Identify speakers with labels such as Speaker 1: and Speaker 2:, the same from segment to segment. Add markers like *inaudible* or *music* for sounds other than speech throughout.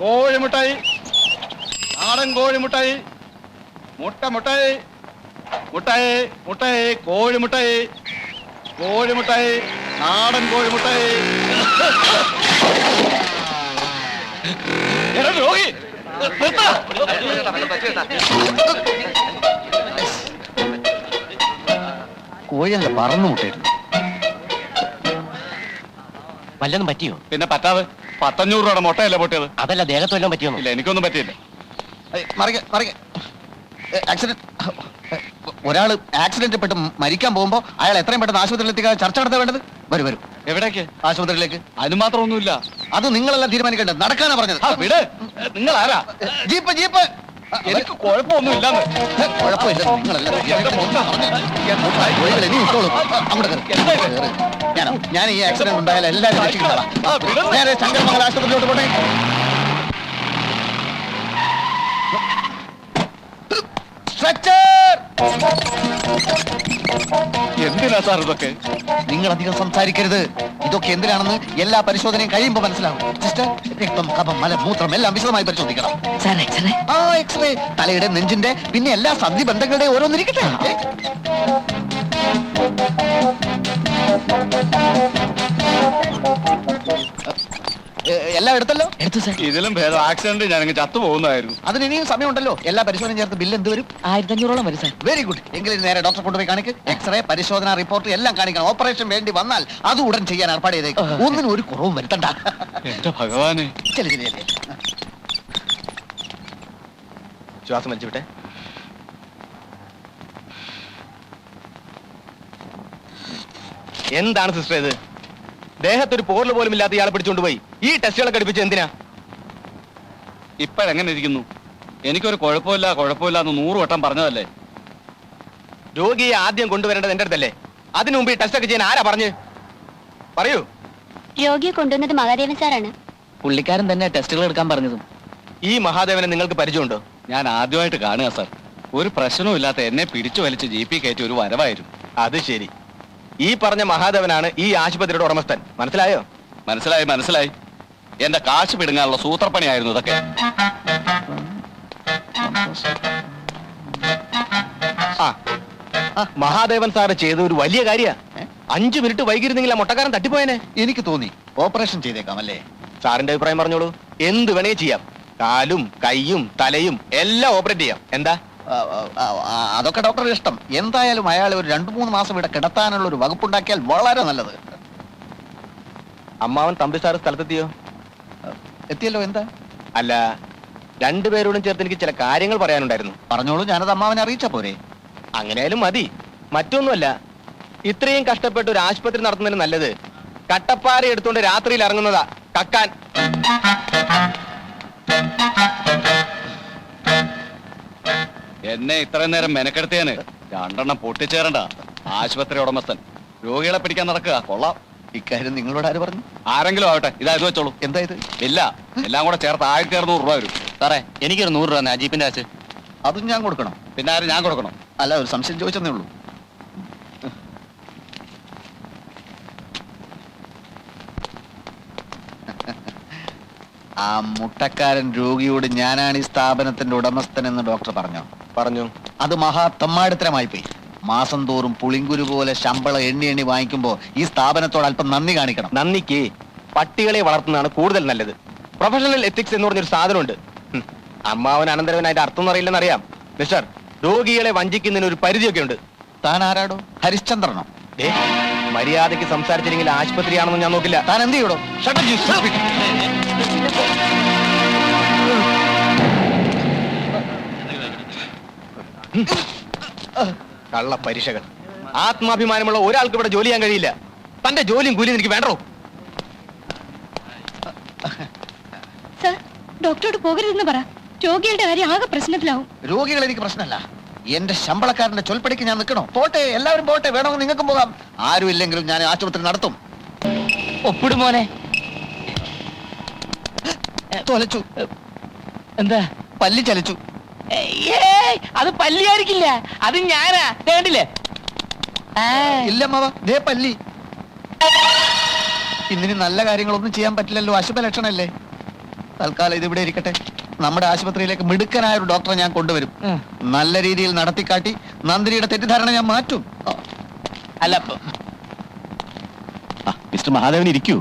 Speaker 1: കോഴിമുട്ടായി. നാടൻ കോഴിമുട്ടായി. മുട്ട മുട്ടായി. മുട്ടായി മുട്ടായി കോഴിമുട്ടായി. കോഴിമുട്ടായി നാടൻ കോഴിമുട്ടായി. രോഗി.
Speaker 2: കോഴിയല്ല പറന്നു മുട്ടായിരുന്നു
Speaker 3: വല്ലതും പറ്റിയോ?
Speaker 1: പിന്നെ പറ്റാതെ പത്തഞ്ഞൂറ് രൂപയുടെ മുട്ടയല്ലേ പൊട്ടിയത്?
Speaker 3: അതല്ല ദേഹത്ത് വല്ലതും പറ്റിയോ
Speaker 1: ഇല്ല എനിക്കൊന്നും പറ്റിയില്ല.
Speaker 2: ആക്സിഡന്റ് ഒരാൾ ആക്സിഡന്റ് പെട്ട് മരിക്കാൻ പോകുമ്പോ അയാൾ എത്രയും പെട്ടെന്ന് ആശുപത്രിയിൽ എത്തിക്കാൻ ചർച്ച നടത്താൻ വേണ്ടത്? വരും വരും.
Speaker 1: എവിടേക്ക്?
Speaker 2: ആശുപത്രിയിലേക്ക്.
Speaker 1: അതിന് മാത്രമൊന്നുമില്ല.
Speaker 2: അത് നിങ്ങളെല്ലാം തീരുമാനിക്കേണ്ടത്. നടക്കാനാ പറഞ്ഞത്.
Speaker 1: ആ, വിട്. നിങ്ങൾ ആരാ
Speaker 2: ജീപ്പ് ജീപ്പ്.
Speaker 1: എനിക്ക് കുഴപ്പമൊന്നും ഇല്ലാന്ന്
Speaker 2: കുഴപ്പമില്ല. നിങ്ങളെല്ലാം ഞാൻ ഈ ആക്സിഡന്റ് ഉണ്ടായാലും എല്ലാവരും
Speaker 1: രക്ഷിക്കുന്നതാണ്.
Speaker 2: നേരെ ശങ്കരമംഗല ആശുപത്രിയിലോട്ട് പോട്ടെ. സ്ട്രെച്ചർ
Speaker 1: എന്തിനാ സാർ ഇതൊക്കെ?
Speaker 2: നിങ്ങൾ അധികം സംസാരിക്കരുത്. ഇതൊക്കെ എന്തിനാണെന്ന് എല്ലാ പരിശോധനയും കഴിയുമ്പോ മനസ്സിലാവും. സിസ്റ്റർ രക്തം കഫം മല മൂത്രം എല്ലാം വിശദമായി പരിശോധിക്കണം.
Speaker 3: സാർ എക്സ്റേ
Speaker 2: ആ എക്സ്റേ തലയുടെ നെഞ്ചിന്റെ പിന്നെ എല്ലാ സന്ധി ബന്ധങ്ങളുടെ ഓരോന്നിരിക്കട്ടെ. ഏ? എല്ലാം എടുത്തല്ലോ?
Speaker 3: എടുത്തു സാർ.
Speaker 1: ഇതിലും ഭേദം. ആക്സിഡന്റ് ഞാനങ്ങ് ചത്തു പോകുന്നതായിരുന്നു.
Speaker 2: അതിന് ഇനിയും സമയമുണ്ടല്ലോ. എല്ലാ പരിശോധനയും ചേർത്ത് ബില്ല് എന്ത് വരും?
Speaker 3: ആയിരത്തി അഞ്ഞൂറോളം വരും സാർ.
Speaker 2: വെരി ഗുഡ് എങ്കിലും നേരെ ഡോക്ടറെ കൊണ്ടുപോയി കാണിക്ക്. എക്സ്റേ പരിശോധന റിപ്പോർട്ട് എല്ലാം കാണിക്കണം. ഓപ്പറേഷൻ വേണ്ടി വന്നാൽ അത് ഉടൻ ചെയ്യാൻ ഏർപ്പാട് ചെയ്തേക്കും. ഒന്നിനും ഒരു കുറവും വരുത്തണ്ട.
Speaker 1: എന്റെ ഭഗവാനെ.
Speaker 2: ചെല്ലു ചെല്ലേ
Speaker 3: ശ്വാസം വലിച്ചു വിട്ടെ എന്താണ് സിസ്റ്റർ ഇത്? ദേഹത്തൊരു പോറൽ പോലും ഇല്ലാത്ത ഇയാളെ പിടിച്ചോണ്ട് പോയി. ഈ ടെസ്റ്റുകളൊക്കെ അടുപ്പിച്ച് എന്തിനാ?
Speaker 1: ഇപ്പോഴെങ്ങനെ ഇരിക്കുന്നു എനിക്കൊരു കുഴപ്പമില്ല കുഴപ്പമില്ല എന്ന് നൂറ് വട്ടം പറഞ്ഞതല്ലേ?
Speaker 3: രോഗിയെ ആദ്യം കൊണ്ടുവരേണ്ടത് എന്റെ അടുത്തല്ലേ? അതിനു മുമ്പ് ഈ ടെസ്റ്റ് ഒക്കെ ചെയ്യാൻ ആരാ പറഞ്ഞു? പറയൂ.
Speaker 4: രോഗിയെ കൊണ്ടുവന്നത് മഹാദേവൻ സാറാണ്.
Speaker 5: പുള്ളിക്കാരൻ തന്നെ ടെസ്റ്റുകൾ എടുക്കാൻ പറഞ്ഞതും.
Speaker 3: ഈ മഹാദേവനെ നിങ്ങൾക്ക് പരിചയമുണ്ടോ?
Speaker 1: ഞാൻ ആദ്യമായിട്ട് കാണുക സാർ. ഒരു പ്രശ്നവും ഇല്ലാത്ത എന്നെ പിടിച്ചു വലിച്ച് ജി പി കയറ്റി ഒരു വരവായിരുന്നു.
Speaker 3: അത് ശരി. ഈ പറഞ്ഞ മഹാദേവനാണ് ഈ ആശുപത്രിയുടെ ഉടമസ്ഥൻ. മനസ്സിലായോ?
Speaker 1: മനസ്സിലായി മനസ്സിലായി. എന്റെ കാശ് പിടുങ്ങാനുള്ള സൂത്രപ്പണിയായിരുന്നു ഇതൊക്കെ.
Speaker 3: ആ മഹാദേവൻ സാറ് ചെയ്ത ഒരു വലിയ കാര്യ? അഞ്ചു മിനിറ്റ് വൈകിരുന്നെങ്കിൽ ആ മുട്ടക്കാരൻ തട്ടിപ്പോയനെ.
Speaker 2: എനിക്ക് തോന്നി ഓപ്പറേഷൻ ചെയ്തേക്കാം അല്ലേ?
Speaker 3: സാറിന്റെ അഭിപ്രായം പറഞ്ഞോളൂ. എന്ത് വേണേ ചെയ്യാം. കാലും കൈയും തലയും എല്ലാം ഓപ്പറേറ്റ് ചെയ്യാം. എന്താ?
Speaker 2: അതൊക്കെ ഡോക്ടറുടെ ഇഷ്ടം. എന്തായാലും അയാൾ ഒരു രണ്ടു മൂന്ന് മാസം ഇവിടെ കിടത്താനുള്ള ഒരു വകുപ്പുണ്ടാക്കിയാൽ വളരെ നല്ലത്.
Speaker 3: അമ്മാവൻ തമ്പി സാറ് സ്ഥലത്തെത്തിയോ?
Speaker 2: എത്തിയല്ലോ എന്താ?
Speaker 3: അല്ല രണ്ടുപേരോടും ചേർത്ത് എനിക്ക് ചില കാര്യങ്ങൾ പറയാനുണ്ടായിരുന്നു.
Speaker 2: പറഞ്ഞോളൂ ഞാനത് അമ്മാവനെ അറിയിച്ച പോരെ.
Speaker 3: അങ്ങനെയാലും മതി. മറ്റൊന്നുമല്ല ഇത്രയും കഷ്ടപ്പെട്ട് ഒരു ആശുപത്രി നടത്തുന്നതിന് നല്ലത്. കട്ടപ്പാറ എടുത്തുകൊണ്ട് രാത്രിയിൽ ഇറങ്ങുന്നതാ. കക്കാൻ.
Speaker 1: എന്നെ ഇത്രയും നേരം മെനക്കെടുത്തേന് രണ്ടെണ്ണം പൊട്ടിച്ചേരണ്ട. ആശുപത്രി ഉടമസ്ഥൻ. രോഗികളെ പിടിക്കാൻ നടക്കുക. കൊള്ളാം.
Speaker 2: ഇക്കാര്യം നിങ്ങളോട് ആര് പറഞ്ഞു?
Speaker 1: ആരെങ്കിലും ആവട്ടെ. ഇതാ ഇത് വെച്ചോളൂ.
Speaker 2: എന്താ ഇത്?
Speaker 1: ഇല്ല. എല്ലാം കൂടെ ചേർത്ത് ആയിരത്തി അറുന്നൂറ് രൂപ വരും.
Speaker 5: സാറേ എനിക്കൊരു നൂറ് രൂപ അജീപ്പിന്റെ ആശ്
Speaker 2: അതും ഞാൻ കൊടുക്കണം.
Speaker 1: പിന്നെ ആരും ഞാൻ കൊടുക്കണം.
Speaker 2: അല്ല ഒരു സംശയം ചോദിച്ചതേ ഉള്ളൂ. ആ മുട്ടക്കാരൻ രോഗിയോട് ഞാനാണ് ഈ സ്ഥാപനത്തിന്റെ ഉടമസ്ഥൻ എന്ന് ഡോക്ടർ പറഞ്ഞോ?
Speaker 3: പറഞ്ഞു
Speaker 2: അത് മഹാ തെമ്മാടിത്തരമായി പോയി മാസം തോറും പുളിങ്കുരു പോലെ ശമ്പളം എണ്ണി എണ്ണി വാങ്ങിക്കുമ്പോ ഈ സ്ഥാപനത്തോട് അല്പം നന്ദി കാണിക്കണം
Speaker 3: നന്ദിക്ക് പട്ടികളെ വളർത്തുന്നതാണ് കൂടുതൽ നല്ലത് പ്രൊഫഷണൽ എത്തിക്സ് എന്ന് പറഞ്ഞൊരു സാധനമുണ്ട് ഹും, അമ്മാവൻ അനന്തരവൻ അതിന്റെ അർത്ഥം അറിയില്ലെന്ന് അറിയാം മിസ്റ്റർ രോഗികളെ വഞ്ചിക്കുന്നതിന് ഒരു പരിധിയൊക്കെ ഉണ്ട്
Speaker 2: താൻ ആരാടോ ഹരിശ്ചന്ദ്രനോ
Speaker 3: ദേ, മര്യാദയ്ക്ക് സംസാരിച്ചില്ലെങ്കിൽ ആശുപത്രിയാണെന്ന് ഞാൻ നോക്കില്ല
Speaker 2: താൻ എന്ത് ചെയ്യടോ
Speaker 3: Shut കള്ള പരീക്ഷകൾ ആത്മാഭിമാനമുള്ള ഒരാൾക്ക് ഇവിടെ ജോലി ചെയ്യാൻ കഴിയില്ല. തന്റെ ജോലിയും കൂലിയും എനിക്ക് വേണ്ടോ?
Speaker 4: സർ ഡോക്ടറോട് പോകരുതെന്ന് പറ. രോഗികളുടെ കാര്യം ആകെ പ്രശ്നത്തിലാവും.
Speaker 2: രോഗികൾ എനിക്ക് പ്രശ്നമല്ല. എന്റെ ശമ്പളക്കാരന്റെ ചൊൽപ്പടിക്ക് ഞാൻ നിൽക്കണോ? പോട്ടെ എല്ലാവരും പോട്ടെ വേണമെങ്കിൽ നിങ്ങൾക്കും പോകാം. ആരും ഇല്ലെങ്കിലും ഞാൻ ആശുപത്രി നടത്തും.
Speaker 5: ഒപ്പിടും മോനെ.
Speaker 2: തൊലച്ചു.
Speaker 5: എന്താ?
Speaker 2: പല്ലി ചലിച്ചു.
Speaker 5: ഏയ്, അത് പല്ലിയായിരിക്കില്ല. അത് ഞാനാ. ദേ കണ്ടില്ലേ? ആ,
Speaker 2: ഇല്ലമ്മവ ദേ പല്ലി. ഇന്നിനി നല്ല കാര്യങ്ങളൊന്നും ചെയ്യാൻ പറ്റില്ലല്ലോ. അശുഭ ലക്ഷണല്ലേ തൽക്കാലം ഇതിവിടെ ഇവിടെ ഇരിക്കട്ടെ. നമ്മുടെ ആശുപത്രിയിലേക്ക് മിടുക്കനായ ഒരു ഡോക്ടറെ ഞാൻ കൊണ്ടുവരും. നല്ല രീതിയിൽ നടത്തിക്കാട്ടി നന്ദിനിയുടെ തെറ്റിദ്ധാരണ ഞാൻ മാറ്റും. ആ,
Speaker 5: അല്ല
Speaker 3: മിസ്റ്റർ മഹാദേവൻ ഇരിക്കൂ.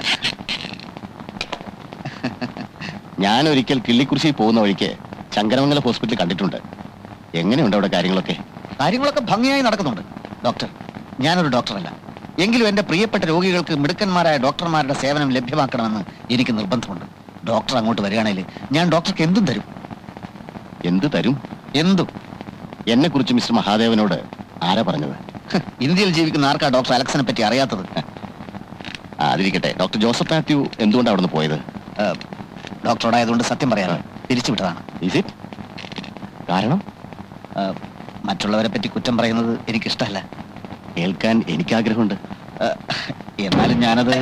Speaker 3: *laughs* ഞാൻ ഒരിക്കൽ കിള്ളിക്കുറിശി പോകുന്ന വഴിക്ക് ശങ്കരമംഗലം ഹോസ്പിറ്റലിൽ കണ്ടിട്ടുണ്ട്. എങ്ങനെയുണ്ട് അവിടെ കാര്യങ്ങളൊക്കെ?
Speaker 2: കാര്യങ്ങളൊക്കെ ഭംഗിയായി നടക്കുന്നുണ്ട് ഡോക്ടർ. ഞാനൊരു ഡോക്ടറല്ല. എങ്കിലും എന്റെ പ്രിയപ്പെട്ട രോഗികൾക്ക് മിടുക്കന്മാരായ ഡോക്ടർമാരുടെ സേവനം ലഭ്യമാക്കണമെന്ന് എനിക്ക് നിർബന്ധമുണ്ട്. ഡോക്ടർ അങ്ങോട്ട് വരികയാണെങ്കിൽ ഞാൻ ഡോക്ടർക്ക് എന്തും തരും.
Speaker 3: എന്ത് തരും?
Speaker 2: എന്തും.
Speaker 3: എന്നെ കുറിച്ച് മിസ്റ്റർ മഹാദേവനോട് ആരാ പറഞ്ഞത്?
Speaker 2: ഹ്, ഇന്ത്യയിൽ ജീവിക്കുന്ന ആർക്കാ ഡോക്ടർ അലക്സിനെ പറ്റി അറിയാത്തത്?
Speaker 3: ആ, അതിരിക്കട്ടെ. ഡോക്ടർ ജോസഫ് മാത്യു എന്തുകൊണ്ടാണ് അവിടുന്ന് പോയത്?
Speaker 2: ഏഹ്, ഡോക്ടറോടായതുകൊണ്ട് സത്യം പറയാം. പിരിച്ചുവിട്ടതാണ്.
Speaker 3: ഇറ്റ് കാരണം?
Speaker 2: മറ്റുള്ളവരെ പറ്റി കുറ്റം പറയുന്നത് എനിക്കിഷ്ടമല്ല.
Speaker 3: കേൾക്കാൻ എനിക്ക് ആഗ്രഹമുണ്ട്
Speaker 2: എന്നാലും ഞാനത്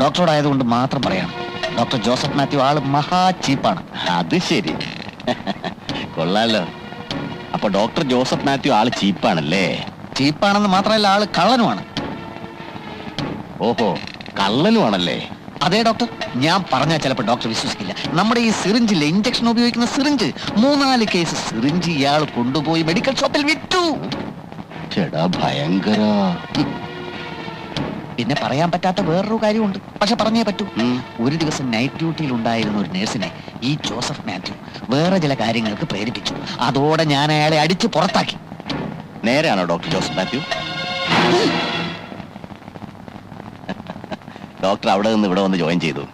Speaker 2: ഡോക്ടറോടായതുകൊണ്ട് മാത്രം പറയാം ഡോക്ടർ ജോസഫ് മാത്യു ആൾ മഹാ ചീപ്പാണ്.
Speaker 3: അത് ശരി. കൊള്ളാലോ. അപ്പൊ ഡോക്ടർ ജോസഫ് മാത്യു ആൾ ചീപ്പാണല്ലേ?
Speaker 2: ചീപ്പാണെന്ന് മാത്രമല്ല ആൾ കള്ളനുമാണ്.
Speaker 3: ഓഹോ കള്ളനുമാണല്ലേ?
Speaker 2: അതെ ഡോക്ടർ. ഞാൻ പറഞ്ഞാൽ ചിലപ്പോൾ ഡോക്ടർ വിശ്വസിക്കില്ല. നമ്മുടെ ഈ സിറിഞ്ചിലെ ഇഞ്ചക്ഷൻ ഉപയോഗിക്കുന്ന സിറിഞ്ച്. മൂന്നാൽ കേസ് സിറിഞ്ച് ഇയാൾ കൊണ്ടുപോയി മെഡിക്കൽ ഷോപ്പിൽ വിറ്റു.
Speaker 3: ചേടാ ഭയങ്കര.
Speaker 2: പിന്നെ പറയാൻ പറ്റാത്ത വേറൊരു കാര്യമുണ്ട്. പക്ഷെ പറഞ്ഞേ പറ്റൂ. ഒരു ദിവസം നൈറ്റ് ഡ്യൂട്ടിയിൽ ഉണ്ടായിരുന്ന ഒരു നേഴ്സിനെ ഈ ജോസഫ് മാത്യു വേറെ ചില കാര്യങ്ങൾക്ക് പ്രേരിപ്പിച്ചു. അതോടെ ഞാൻ അയാളെ അടിച്ച് പുറത്താക്കി.
Speaker 3: നേരെയാണോ ഡോക്ടർ ജോസഫ് മാത്യു? ഡോക്ടർ *laughs* അവിടെ നിന്ന് ഇവിടെ വന്ന് ജോയിൻ ചെയ്തു.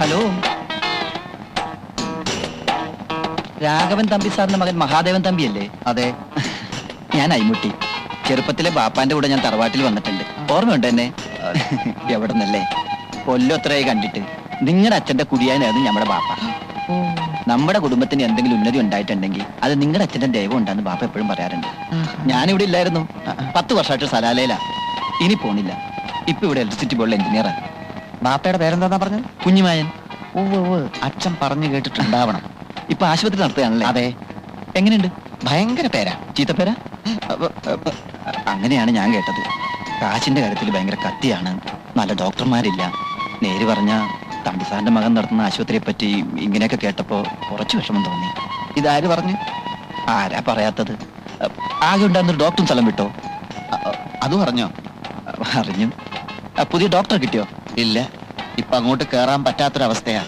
Speaker 6: ഹലോ. രാഘവൻ തമ്പി സാറിന്റെ മകൻ മഹാദേവൻ തമ്പിയല്ലേ?
Speaker 2: അതെ.
Speaker 6: ഞാൻ അയ്മുട്ടി. ചെറുപ്പത്തിലെ ബാപ്പാന്റെ കൂടെ ഞാൻ തറവാട്ടിൽ വന്നിട്ടുണ്ട്. ഓർമ്മയുണ്ട് എന്നെ? എവിടെ നിന്നല്ലേ കൊല്ലത്രയായി കണ്ടിട്ട്. നിങ്ങളുടെ അച്ഛന്റെ കുടിയാനായിരുന്നു ഞമ്മടെ ബാപ്പ. നമ്മുടെ കുടുംബത്തിന് എന്തെങ്കിലും ഉന്നതി ഉണ്ടായിട്ടുണ്ടെങ്കിൽ അത് നിങ്ങളുടെ അച്ഛന്റെ ദൈവം ഉണ്ടെന്ന് ബാപ്പ എപ്പോഴും പറയാറുണ്ട്. ഞാനിവിടെ ഇല്ലായിരുന്നു. പത്ത് വർഷമായിട്ട് സലാലയിലാ. ഇനി പോണില്ല. ഇപ്പൊ ഇവിടെ ഇലക്ട്രിസിറ്റി ബോർഡിലെ എഞ്ചിനീയറാണ്
Speaker 2: ബാപ്പയുടെ പേരെന്താ പറഞ്ഞത്?
Speaker 6: കുഞ്ഞുമായൻ.
Speaker 2: ഓ അച്ഛൻ പറഞ്ഞു കേട്ടിട്ടുണ്ടാവണം.
Speaker 6: ഇപ്പൊ ആശുപത്രി നടത്തുകയാണല്ലേ?
Speaker 2: അതെ.
Speaker 6: എങ്ങനെയുണ്ട്?
Speaker 2: ഭയങ്കര പേരാ.
Speaker 6: ചീത്തപ്പേര? അങ്ങനെയാണ് ഞാൻ കേട്ടത്. കാശിന്റെ കാര്യത്തിൽ ഭയങ്കര കത്തിയാണ്. നല്ല ഡോക്ടർമാരില്ല. നേര് പറഞ്ഞ തമ്പിസാറിന്റെ മകൻ നടത്തുന്ന ആശുപത്രിയെ പറ്റി ഇങ്ങനെയൊക്കെ കേട്ടപ്പോ കുറച്ച് വിഷമം തോന്നി.
Speaker 2: ഇതാര് പറഞ്ഞു?
Speaker 6: ആരാ പറയാത്തത്? ആകെ ഉണ്ടായിരുന്നൊരു ഡോക്ടറും സ്ഥലം വിട്ടോ?
Speaker 2: അത് പറഞ്ഞോ?
Speaker 6: അറിഞ്ഞു. പുതിയ ഡോക്ടർ കിട്ടിയോ?
Speaker 2: ഇല്ല. ഇപ്പൊ അങ്ങോട്ട് കേറാൻ പറ്റാത്തൊരവസ്ഥയാ.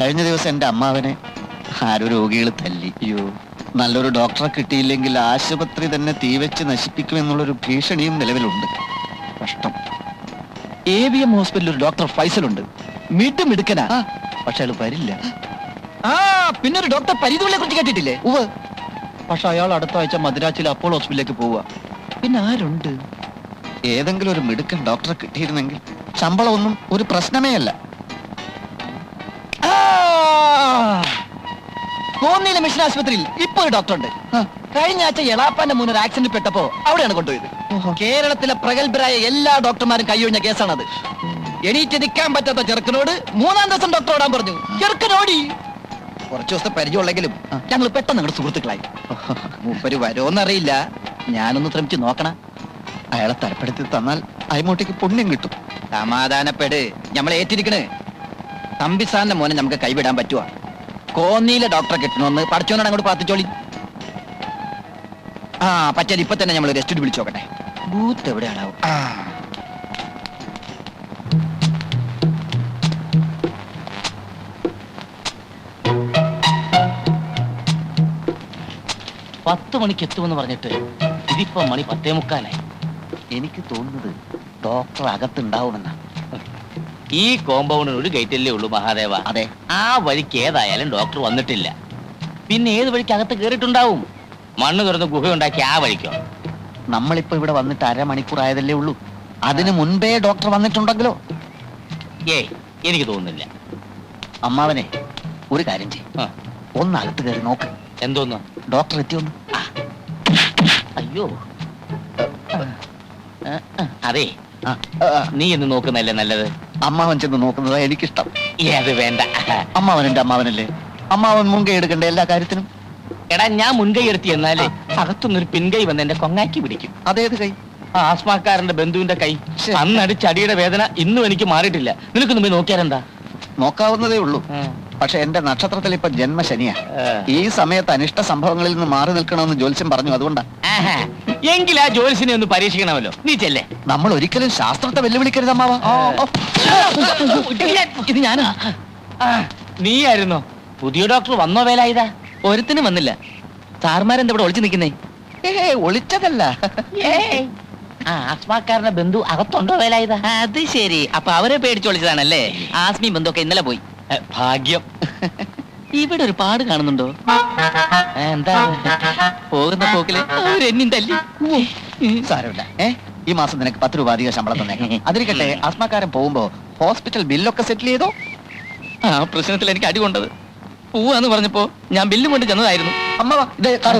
Speaker 2: കഴിഞ്ഞ ദിവസം എന്റെ അമ്മാവനെ ആരോ രോഗികൾ തല്ലി.
Speaker 6: അയ്യോ.
Speaker 2: നല്ലൊരു ഡോക്ടറെ കിട്ടിയില്ലെങ്കിൽ ആശുപത്രി തന്നെ തീവെച്ച് നശിപ്പിക്കുമെന്നുള്ളൊരു ഭീഷണിയും നിലവിലുണ്ട്.
Speaker 6: കഷ്ടം. എ വി എം ഹോസ്പിറ്റലിൽ ഒരു ഡോക്ടർ ഫൈസലുണ്ട്. ഉണ്ട് മിട്ട് മിടുക്കനാ. പക്ഷെ അയാൾ വരില്ല. ആ പിന്നെ ഒരു ഡോക്ടർ പരിധികളെ കുറിച്ച് കേട്ടിട്ടില്ലേ?
Speaker 2: ഉവ്
Speaker 6: പക്ഷെ അയാൾ അടുത്ത ആഴ്ച മദ്രാസിലെ അപ്പോൾ ഹോസ്പിറ്റലിലേക്ക് പോവുക. പിന്നെ ആരുണ്ട്?
Speaker 2: ഏതെങ്കിലും ഒരു മിടുക്കൻ ഡോക്ടറെ കിട്ടിയിരുന്നെങ്കിൽ ശമ്പളമൊന്നും ഒരു പ്രശ്നമേ അല്ല.
Speaker 6: കോന്നിയിലെ മിഷൻ ആശുപത്രിയിൽ ഇപ്പൊ ഒരു ഡോക്ടർ ഉണ്ട് കഴിഞ്ഞ ആഴ്ച എളാപ്പാന്റെ മുന്നിൽ ഒരു ആക്സിഡന്റ് പെട്ടപ്പോ അവിടെയാണ് കൊണ്ടുപോയത്. കേരളത്തിലെ പ്രഗത്ഭരായ എല്ലാ ഡോക്ടർമാരും കൈയൊഴിഞ്ഞ കേസാണത്. എണീറ്റ് നിൽക്കാൻ പറ്റാത്ത ചെറുക്കനോട് മൂന്നാം ദിവസം ഡോക്ടർ ഓടാൻ പറഞ്ഞു. ചെറുക്കനോടി. കുറച്ചു ദിവസത്തെ പരിചയമുള്ളെങ്കിലും ഞങ്ങൾ പെട്ടെന്ന് ഞങ്ങളുടെ സുഹൃത്തുക്കളായി. മൂപ്പര് വരുമോന്നറിയില്ല ഞാനൊന്ന് ശ്രമിച്ചു നോക്കണം.
Speaker 2: അയാളെ തരപ്പെടുത്തി തന്നാൽ അയമോട്ടേക്ക് പുണ്യം കിട്ടും.
Speaker 6: സമാധാനപ്പെട്. നമ്മൾ ഏറ്റിരിക്കണ്. തമ്പിസാറിന്റെ മോനെ നമുക്ക് കൈവിടാൻ പറ്റുവാ. കോന്നിയിലെ ഡോക്ടറെ കിട്ടണമെന്ന് പഠിച്ചോനാണ് അങ്ങോട്ട് പാത്തിച്ചോളി ആ പറ്റാൽ ഇപ്പൊ തന്നെ നമ്മൾ റെസ്റ്റ് വിളിച്ചോക്കട്ടെ ബൂത്ത് എവിടെയാണാവും ആ.
Speaker 5: പത്ത് മണിക്ക് എത്തുമെന്ന് പറഞ്ഞിട്ട് ഇതിപ്പോ മണി പത്തേ മുക്കാലായി.
Speaker 2: എനിക്ക് തോന്നുന്നത് ഡോക്ടർ അകത്തുണ്ടാവുമെന്നാ.
Speaker 5: ഈ കോമ്പൗണ്ടിന് ഒരു ഗേറ്റല്ലേ ഉള്ളൂ മഹാദേവ.
Speaker 2: അതെ.
Speaker 5: ആ വഴിക്ക് ഏതായാലും ഡോക്ടർ വന്നിട്ടില്ല. പിന്നെ ഏത് വഴിക്ക് അകത്ത് കയറിയിട്ടുണ്ടാവും മണ്ണ് തുറന്ന് ഗുഹയുണ്ടാക്കി ആ വഴിക്കോ?
Speaker 2: നമ്മളിപ്പോ ഇവിടെ വന്നിട്ട് അരമണിക്കൂർ ആയതല്ലേ ഉള്ളൂ. അതിനു മുൻപേ ഡോക്ടർ വന്നിട്ടുണ്ടെങ്കിലോ?
Speaker 5: ഏയ് എനിക്ക് തോന്നുന്നില്ല.
Speaker 2: അമ്മാവനെ ഒരു കാര്യം ചെയ്യും.
Speaker 5: ആ,
Speaker 2: ഒന്ന് അകത്ത് കയറി നോക്ക്.
Speaker 5: എന്തോന്ന്?
Speaker 2: ഡോക്ടർ എത്തിയൊന്ന്?
Speaker 5: അയ്യോ. അതെ. നീ എന്ന് നോക്കുന്നല്ലേ നല്ലത്?
Speaker 2: അമ്മാവൻ ചെന്ന് നോക്കുന്നതാ എനിക്കിഷ്ടം.
Speaker 5: അത് വേണ്ട.
Speaker 2: അമ്മാവൻ എന്റെ അമ്മാവനല്ലേ? അമ്മാവൻ മുൻകൈ എടുക്കേണ്ട എല്ലാ കാര്യത്തിനും?
Speaker 5: എടാ ഞാൻ മുൻകൈ എടുത്തി എന്നാലേ അകത്തുനിന്നൊരു പിൻകൈ വന്ന് എന്റെ കൊങ്ങാക്കി പിടിക്കും.
Speaker 2: അതേത് കൈ?
Speaker 5: ആ ആസ്മാക്കാരന്റെ ബന്ധുവിന്റെ കൈ.
Speaker 2: അന്നടിച്ചടിയുടെ
Speaker 5: അന്നടിച്ച വേദന ഇന്നും എനിക്ക് മാറിയിട്ടില്ല. നിനക്ക് പോയി നോക്കിയാലെന്താ?
Speaker 2: നോക്കാവുന്നതേ ഉള്ളൂ. പക്ഷെ എന്റെ നക്ഷത്രത്തിൽ ഇപ്പൊ ജന്മശനിയാ
Speaker 5: ശനിയാ.
Speaker 2: ഈ സമയത്ത് അനിഷ്ട സംഭവങ്ങളിൽ നിന്ന് മാറി നിൽക്കണമെന്ന് ജ്യോത്സ്യം പറഞ്ഞു. അതുകൊണ്ടാ.
Speaker 5: എങ്കിൽ ആ ജോലിസിനെ ഒന്ന് പരീക്ഷിക്കണമല്ലോ. നീ ചെല്ലേ.
Speaker 2: നമ്മൾ ഒരിക്കലും ശാസ്ത്രത്തെ വെല്ലുവിളിക്കരുത് അമ്മാവ.
Speaker 5: ഇത് ഞാനാ. നീയായിരുന്നോ? പുതിയ ഡോക്ടർ വന്നോ വേലായുധ
Speaker 6: ഒരുത്തിനും വന്നില്ല. സാർമാരെന്താ ഇവിടെ ഒളിച്ചു നിൽക്കുന്നേ?
Speaker 2: ഏ ഒളിച്ചതല്ല.
Speaker 5: ആ ആസ്മാക്കാരന്റെ ബന്ധു അകത്തുണ്ടോ വേലായുധ
Speaker 6: അത് ശരി. അപ്പൊ അവരെ പേടിച്ച് ഒളിച്ചതാണല്ലേ? ആസ്മി ബന്ധുക്കെ ഇന്നലെ പോയി.
Speaker 5: ഭാഗ്യം.
Speaker 6: ഇവിടെ ഒരു പാട് കാണുന്നുണ്ടോ?
Speaker 5: എന്താ
Speaker 6: പോകുന്ന പോക്കിൽ തല്ലി.
Speaker 2: സാരമില്ല. ഏ ഈ മാസം നിനക്ക് പത്ത് രൂപ അധികം ശമ്പളം തന്നേക്കാം. അതിരിക്കട്ടെ ആസ്മാക്കാരൻ പോകുമ്പോ ഹോസ്പിറ്റൽ ബില്ലൊക്കെ സെറ്റിൽ ചെയ്തോ?
Speaker 6: ആ പ്രശ്നത്തിൽ എനിക്ക് അടി കൊണ്ടത്. പോവാന്ന് പറഞ്ഞപ്പോ ഞാൻ ബില്ലും കൊണ്ട് ചെന്നതായിരുന്നു.
Speaker 2: അമ്മ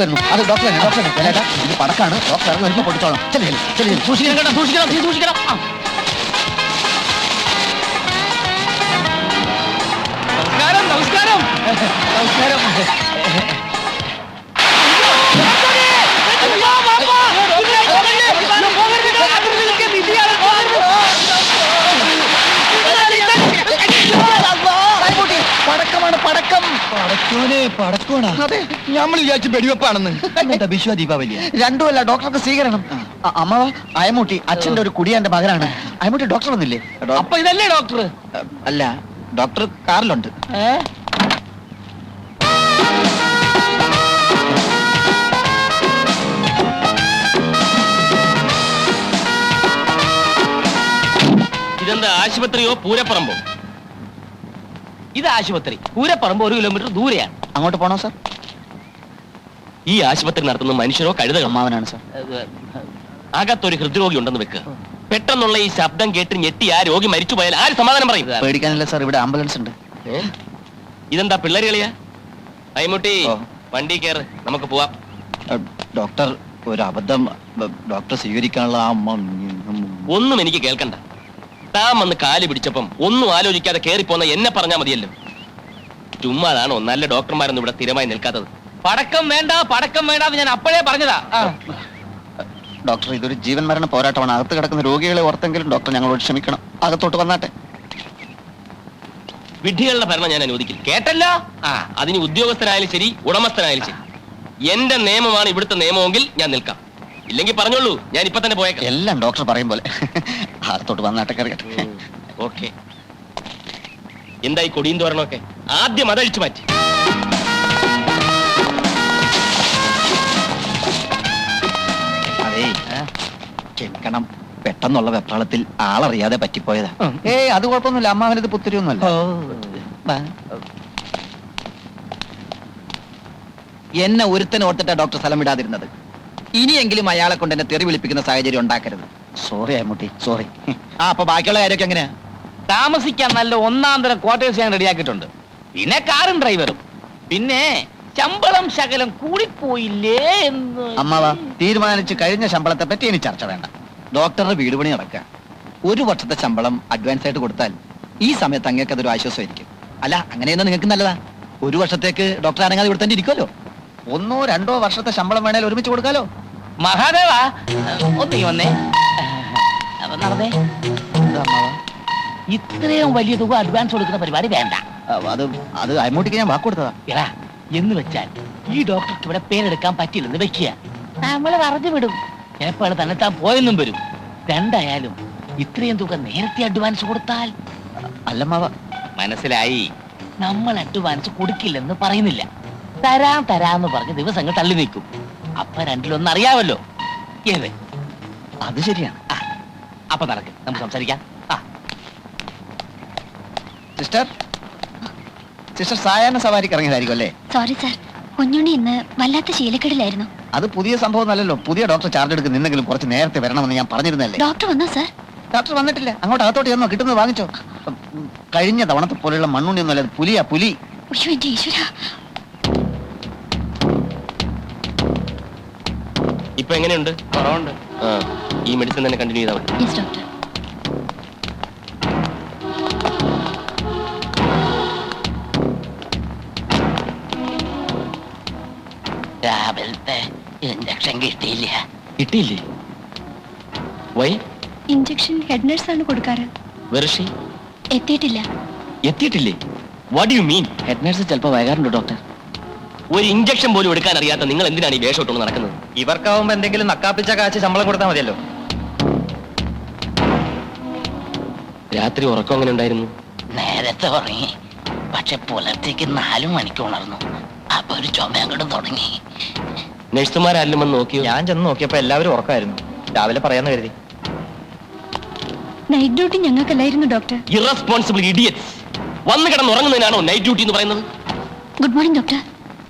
Speaker 2: വരുന്നു. അത് ഡോക്ടർ ഡോക്ടർ പടക്കാണ്. ഡോക്ടർ കൊടുത്തോളാം
Speaker 5: സൂക്ഷിക്കണം സൂക്ഷിക്കണം സൂക്ഷിക്കണം. നമസ്കാരം
Speaker 6: നമ്മൾ വിചാരിച്ചു വെടിവെപ്പാണെന്ന്. വിശ്വ ദീപാവലിയ
Speaker 2: രണ്ടുമല്ല ഡോക്ടർക്ക് സ്വീകരണം. അമ്മ അയമൂട്ടി അച്ഛന്റെ ഒരു കുടിയാന്റെ മകനാണ്. അയമൂട്ടി ഡോക്ടർ. ഒന്നില്ലേ
Speaker 5: അപ്പൊ ഇതല്ലേ ഡോക്ടർ?
Speaker 6: അല്ല ഡോക്ടർ കാറിലുണ്ട്.
Speaker 5: ഇതെന്താ ആശുപത്രിയോ പൂരപ്പറമ്പോ? ഇത് ആശുപത്രി. പൂരപ്പറമ്പ് ഒരു കിലോമീറ്റർ ദൂരെയാണ്.
Speaker 2: അങ്ങോട്ട് പോണോ സാർ?
Speaker 5: ഈ ആശുപത്രി നടത്തുന്ന മനുഷ്യരോ കഴുത
Speaker 2: അമ്മാവനാണ് സാർ.
Speaker 5: അകത്തൊരു ഹൃദ്രോഗി ഉണ്ടെന്ന് വെക്ക്. പെട്ടെന്നുള്ള ഈ ശബ്ദം കേട്ട് ഞെട്ടി ആ രോഗി മരിച്ചു പോയാൽ ആര് സമാധാനം പറയും?
Speaker 2: പേടിക്കാനില്ല സാർ. ഇവിടെ ആംബുലൻസ് ഉണ്ട്?
Speaker 5: ഇതെന്താ പിള്ളേർ കളിയാ അയ്മുട്ടി
Speaker 6: ഓ.
Speaker 5: വണ്ടി കയറ് നമുക്ക് പോവാം.
Speaker 6: ഡോക്ടർ ഒരു അബദ്ധം ഡോക്ടർ സ്വീകരിക്കാനുള്ള
Speaker 5: ഒന്നും എനിക്ക് കേൾക്കണ്ട. താൻ വന്ന് കാൽ പിടിച്ചപ്പം ഒന്നും ആലോചിക്കാതെ കയറിപ്പോന്ന എന്നെ പറഞ്ഞാൽ മതിയല്ലോ. ചുമ്മാതാണോ നല്ല ഡോക്ടർമാരൊന്നും ഇവിടെ സ്ഥിരമായി നിൽക്കാത്തത്? പടക്കം വേണ്ട പടക്കം വേണ്ട എന്ന് ഞാൻ അപ്പോഴേ പറഞ്ഞതാ.
Speaker 2: ഡോക്ടർ ഇതൊരു ജീവൻ മരണ പോരാട്ടമാണ്. അകത്ത് കിടക്കുന്ന രോഗികളെ ഓർത്തെങ്കിലും ഡോക്ടർ ഞങ്ങളോട് ക്ഷമിക്കണം. അകത്തോട്ട് വന്നാട്ടെ.
Speaker 5: വിഡ്ഢികളുടെ ഭരണം ഞാൻ അനുവദിക്കില്ല. കേട്ടല്ലോ? ആ അതിന് ഉദ്യോഗസ്ഥനായാലും ശരി ഉടമസ്ഥനായാലും ശരി. എന്റെ നിയമമാണ് ഇവിടുത്തെ നിയമമെങ്കിൽ ഞാൻ നിൽക്കാം. ഇല്ലെങ്കിൽ പറഞ്ഞോളൂ ഞാൻ ഇപ്പൊ തന്നെ പോയേക്കാം.
Speaker 2: എല്ലാം ഡോക്ടർ പറയും പോലെ. അകത്തോട്ട് വന്നാട്ടെ കറിയട്ടെ
Speaker 5: ഓക്കെ. എന്തായി കൊടിയും തോരണമൊക്കെ ആദ്യം അതഴിച്ചു മാറ്റി.
Speaker 6: അതേ ക്ഷമിക്കണം പെട്ടെന്നുള്ള വെപ്രാളത്തിൽ ആളറിയാതെ പറ്റിപ്പോയതാ.
Speaker 2: ഏയ് അത് കുഴപ്പമൊന്നുമില്ല. അമ്മാവനത് പുത്തിരിയൊന്നുമല്ല.
Speaker 6: എന്നെ ഒരുത്തൻ ഓർത്തിട്ടാ ഡോക്ടർ സ്ഥലം വിടാതിരുന്നത്. ഇനിയെങ്കിലും അയാളെ കൊണ്ട് എന്നെ തെറി വിളിപ്പിക്കുന്ന സാഹചര്യം ഉണ്ടാക്കരുത്.
Speaker 2: സോറി അമ്മൂട്ടി സോറി
Speaker 6: ആ അപ്പൊ ബാക്കിയുള്ള കാര്യമൊക്കെ എങ്ങനെയാ?
Speaker 5: താമസിക്കാൻ നല്ല ഒന്നാം തരം ക്വാർട്ടേഴ്സ് ഞാൻ റെഡിയാക്കിയിട്ടുണ്ട്. പിന്നെ കാറും ഡ്രൈവറും പിന്നെ ശമ്പളം ശകലം കൂടിപ്പോയില്ലേ എന്ന്.
Speaker 2: അമ്മാവ തീരുമാനിച്ച് കഴിഞ്ഞ ശമ്പളത്തെ പറ്റി ഇനി ചർച്ച വേണ്ട.
Speaker 6: ഡോക്ടറുടെ വീട് പണി നടക്കുക. ഒരു വർഷത്തെ ശമ്പളം അഡ്വാൻസ് ആയിട്ട് കൊടുത്താൽ ഈ സമയത്ത് അങ്ങേക്ക് അതൊരു ആശ്വാസമായിരിക്കും. അല്ല അങ്ങനെയൊന്നും നിങ്ങൾക്ക് നല്ലതാ. ഒരു വർഷത്തേക്ക് ഡോക്ടർ അനങ്ങാതെ ഇവിടെ തന്നെ ഇരിക്കുമല്ലോ
Speaker 2: ഒന്നോ രണ്ടോ വർഷത്തെ ശമ്പളം വേണേൽ ഒരുമിച്ച് കൊടുക്കാലോ.
Speaker 5: മഹാദേവാ ഒന്നീ വന്നേ. നടന്നേ? ഇത്രയും വലിയ തുക അഡ്വാൻസ് കൊടുക്കുന്ന പരിപാടി വേണ്ട.
Speaker 2: അത് അത് അമ്മൂട്ടിക്ക് ഞാൻ വാക്ക് കൊടുത്തതാ
Speaker 5: എടാ എന്ന് വെച്ചാൽ ഈ ഡോക്ടർക്ക് ഇവിടെ പേരെടുക്കാൻ പറ്റില്ലെന്ന് വെക്കുക. നമ്മൾ പറഞ്ഞു വിടും. ചിലപ്പോൾ തന്നെ താൻ പോയെന്നും വരും. രണ്ടായാലും ഇത്രയും തുക നേരത്തെ അഡ്വാൻസ് കൊടുത്താൽ.
Speaker 2: അല്ലമ്മാവ.
Speaker 5: മനസ്സിലായി. നമ്മൾ അഡ്വാൻസ് കൊടുക്കില്ലെന്ന് പറയുന്നില്ല. തരാം തരാന്ന് പറഞ്ഞ് ദിവസങ്ങൾ തള്ളി നിൽക്കും അപ്പൊ രണ്ടിലൊന്നും അറിയാമല്ലോ ഏത്?
Speaker 2: അത് ശരിയാണ്.
Speaker 5: ആ അപ്പൊ നടക്ക്. നമുക്ക് സംസാരിക്കാം. ആ.
Speaker 2: സിസ്റ്റർ? സിസ്റ്റർ സായാഹ്ന സവാരിക്ക് ഇറങ്ങിയതായിരിക്കും അല്ലേ?
Speaker 4: Sorry sir. കുഞ്ഞുണ്ണി ഇന്ന് വല്ലാത്ത ശീലക്കെടിലായിരുന്നു.
Speaker 2: അത് പുതിയ സംഭവം അല്ലല്ലോ. പുതിയ ഡോക്ടർ ചാർജ് എടുക്കുന്ന നിന്നെങ്കിലും കുറച്ച് നേരത്തെ വരണമെന്ന് ഞാൻ പറഞ്ഞിരുന്നല്ലേ
Speaker 4: ഡോക്ടർ വന്നോ സാർ?
Speaker 2: ഡോക്ടർ വന്നിട്ടില്ല. അങ്ങോട്ട് അകത്തോട്ട് ചെന്നോ. കിട്ടുന്നത് വാങ്ങിച്ചോ. കഴിഞ്ഞ തവണത്തെ പോലെയുള്ള മണ്ണുണ്ണി ഒന്നുമല്ല അത് പുലിയാ പുലി.
Speaker 4: ഉയ്യോ എന്റെ ഈശ്വര.
Speaker 5: ഇപ്പൊ എങ്ങനെയുണ്ട്? കുറവുണ്ട്. ആ ഈ മെഡിസിൻ തന്നെ കണ്ടിന്യൂ ചെയ്താൽ മതി.
Speaker 4: യെസ് ഡോക്ടർ
Speaker 5: രാവിലത്തെ ഇഞ്ചക്ഷൻ കിട്ടിയില്ല.
Speaker 7: കിട്ടിയില്ലേ? വൈ
Speaker 4: ഇഞ്ചക്ഷൻ ഹെഡ് നഴ്സാണ് കൊടുക്കാറ്.
Speaker 7: വെറുഷി
Speaker 4: എത്തിയിട്ടില്ല.
Speaker 7: എത്തിയിട്ടില്ലേ? What you mean
Speaker 8: head nurse ചിലപ്പോൾ വൈകാറുണ്ട് ഡോക്ടർ
Speaker 7: ഒരു ഇഞ്ചക്ഷൻ പോലും എടുക്കാൻ അറിയാത്ത നിങ്ങൾ എന്തിനാണ് ഈ വേഷം ഇട്ടുകൊണ്ട് നടക്കുന്നത്?
Speaker 8: ഇവർക്കാവുമ്പോ എന്തെങ്കിലും നക്കാപ്പിച്ച കാശ് ശമ്പളം കൊടുത്താൽ മതിയല്ലോ.
Speaker 7: രാത്രി ഉറക്കം അങ്ങനെ ഉണ്ടായിരുന്നു?
Speaker 5: നേരത്തെ ഉറങ്ങി. പക്ഷെ പുലർത്തേക്ക് നാലു മണിക്ക് ഉണർന്നു. അപ്പൊ ഒരു ചുമ അങ്ങോട്ട് തുടങ്ങി.
Speaker 7: നഴ്സുമാരെല്ലാം വന്ന് നോക്കിയോ?
Speaker 8: ഞാൻ ചെന്ന് നോക്കിയപ്പോ എല്ലാവരും ഉറക്കമായിരുന്നു രാവിലെ പറയാന്ന് കരുതി.
Speaker 4: നൈറ്റ് ഡ്യൂട്ടി ഞങ്ങൾക്കല്ലായിരുന്നു ഡോക്ടർ
Speaker 7: ഇറസ്പോൺസിബിൾ ഇഡിയറ്റ് വന്ന് കിടന്ന് ഉറങ്ങുന്നതിനാണോ നൈറ്റ് ഡ്യൂട്ടി എന്ന് പറയുന്നത്?
Speaker 4: Good morning doctor